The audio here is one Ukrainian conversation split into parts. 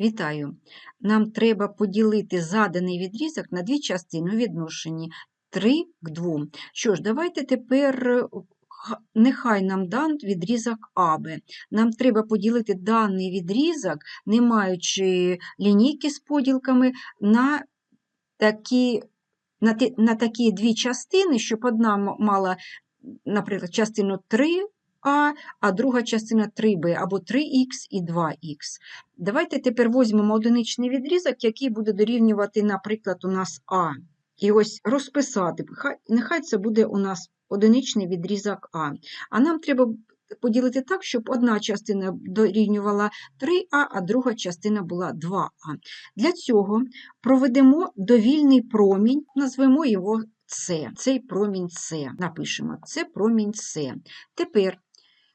Вітаю! Нам треба поділити заданий відрізок на дві частини у відношенні 3 к 2. Що ж, давайте тепер, е, нехай нам дан відрізок АБ. Нам треба поділити даний відрізок, не маючи лінійки з поділками, на такі, на, на такі дві частини, щоб одна мала, наприклад, частину 3 а, а друга частина 3b або 3х і 2х. Давайте тепер візьмемо одиничний відрізок, який буде дорівнювати, наприклад, у нас А. І ось розписати. Нехай це буде у нас одиничний відрізок А. А нам треба поділити так, щоб одна частина дорівнювала 3А, а друга частина була 2А. Для цього проведемо довільний промінь, назвемо його С. Цей промінь С. Напишемо, це промінь С. Тепер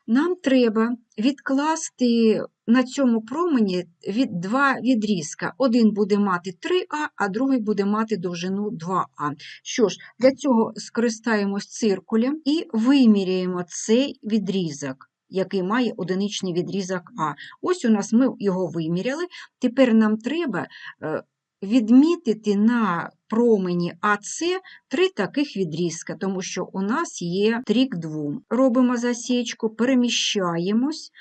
нам треба відкласти на цьому промені від два відрізка. Один буде мати 3А, а другий буде мати довжину 2А. Що ж, для цього скористаємось циркулем і виміряємо цей відрізок, який має одиничний відрізок А. Ось у нас ми його виміряли. Тепер нам треба е, відмітити на промені АС три таких відрізка, тому що у нас є трік 2. Робимо засічку, переміщаємось,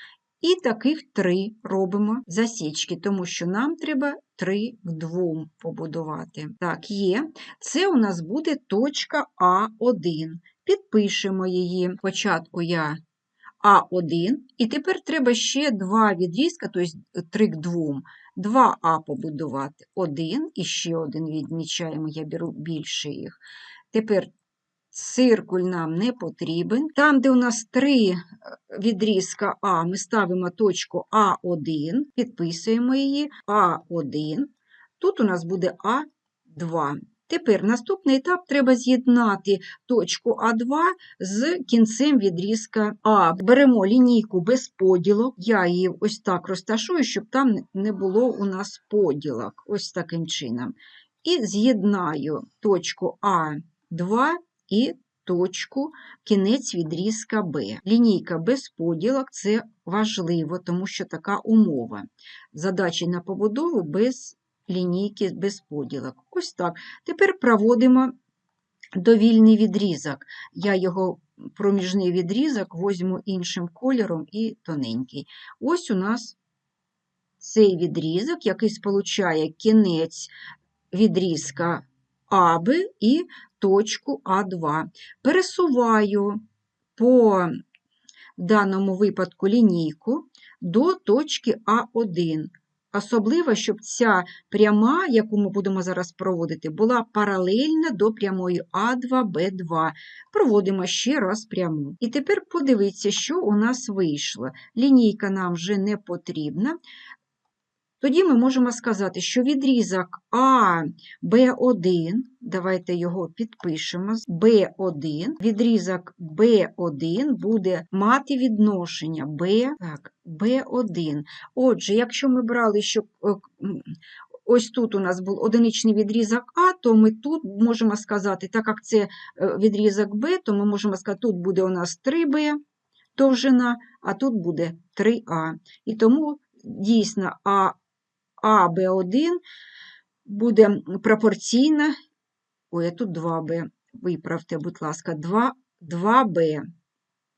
і таких три робимо засічки, тому що нам треба 3 к 2 побудувати. Так, є. Це у нас буде точка А1. Підпишемо її. Спочатку я А1, і тепер треба ще два відрізка, тобто 3 к 2. 2А побудувати. Один і ще один відмічаємо, я беру більше їх. Тепер циркуль нам не потрібен. Там, де у нас три відрізка А, ми ставимо точку А1, підписуємо її А1. Тут у нас буде А2. Тепер наступний етап треба з'єднати точку А2 з кінцем відрізка А. Беремо лінійку без поділок. Я її ось так розташую, щоб там не було у нас поділок. Ось таким чином. І з'єднаю точку А2 і точку кінець відрізка Б. Лінійка без поділок це важливо, тому що така умова. Задачі на побудову без лінійки без поділок. Ось так. Тепер проводимо довільний відрізок. Я його проміжний відрізок візьму іншим кольором і тоненький. Ось у нас цей відрізок, який сполучає кінець відрізка АБ і точку А2. Пересуваю по даному випадку лінійку до точки А1. Особливо, щоб ця пряма, яку ми будемо зараз проводити, була паралельна до прямої А2Б2. Проводимо ще раз пряму. І тепер подивіться, що у нас вийшло. Лінійка нам вже не потрібна. Тоді ми можемо сказати, що відрізок АБ1, давайте його підпишемо, Б1, відрізок Б1 буде мати відношення Б, так, Б1. Отже, якщо ми брали, щоб е, ось тут у нас був одиничний відрізок А, то ми тут можемо сказати, так як це е, відрізок Б, то ми можемо сказати, тут буде у нас 3Б довжина, а тут буде 3А. І тому дійсно А АБ1 буде пропорційна, ой, я тут 2Б, виправте, будь ласка, 2, 2Б.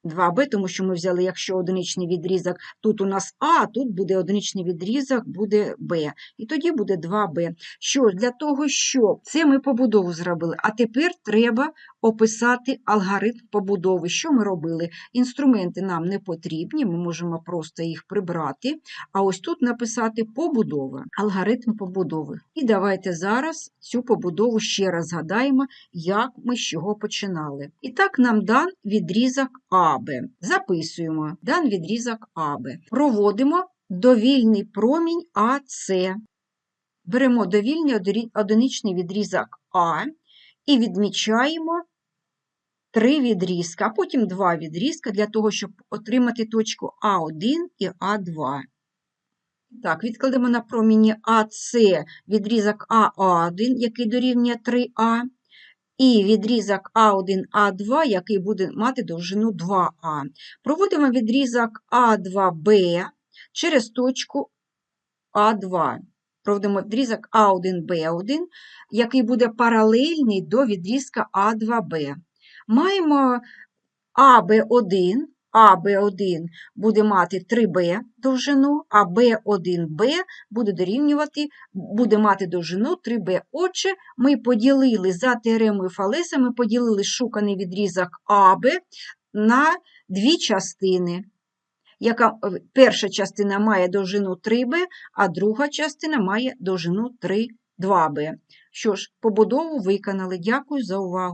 2Б, тому що ми взяли, якщо одиничний відрізок, тут у нас А, тут буде одиничний відрізок, буде Б. І тоді буде 2Б. Що ж, для того, щоб це ми побудову зробили, а тепер треба описати алгоритм побудови. Що ми робили? Інструменти нам не потрібні, ми можемо просто їх прибрати. А ось тут написати побудова, алгоритм побудови. І давайте зараз цю побудову ще раз згадаємо, як ми з чого починали. І так нам дан відрізок АБ. Записуємо дан відрізок АБ. Проводимо довільний промінь АС. Беремо довільний одиничний відрізок А і відмічаємо три відрізка, а потім два відрізка для того, щоб отримати точку А1 і А2. Так, відкладемо на проміні АС відрізок АА1, який дорівнює 3А, і відрізок А1, А2, який буде мати довжину 2А. Проводимо відрізок А2Б через точку А2. Проводимо відрізок А1Б1, який буде паралельний до відрізка А2Б. Маємо АБ1, АБ1 буде мати 3Б довжину, а Б1Б буде дорівнювати, буде мати довжину 3Б. Отже, ми поділили за теоремою Фалеса, ми поділили шуканий відрізок АБ на дві частини. Яка перша частина має довжину 3Б, а друга частина має довжину 3, 2Б. Що ж, побудову виконали. Дякую за увагу.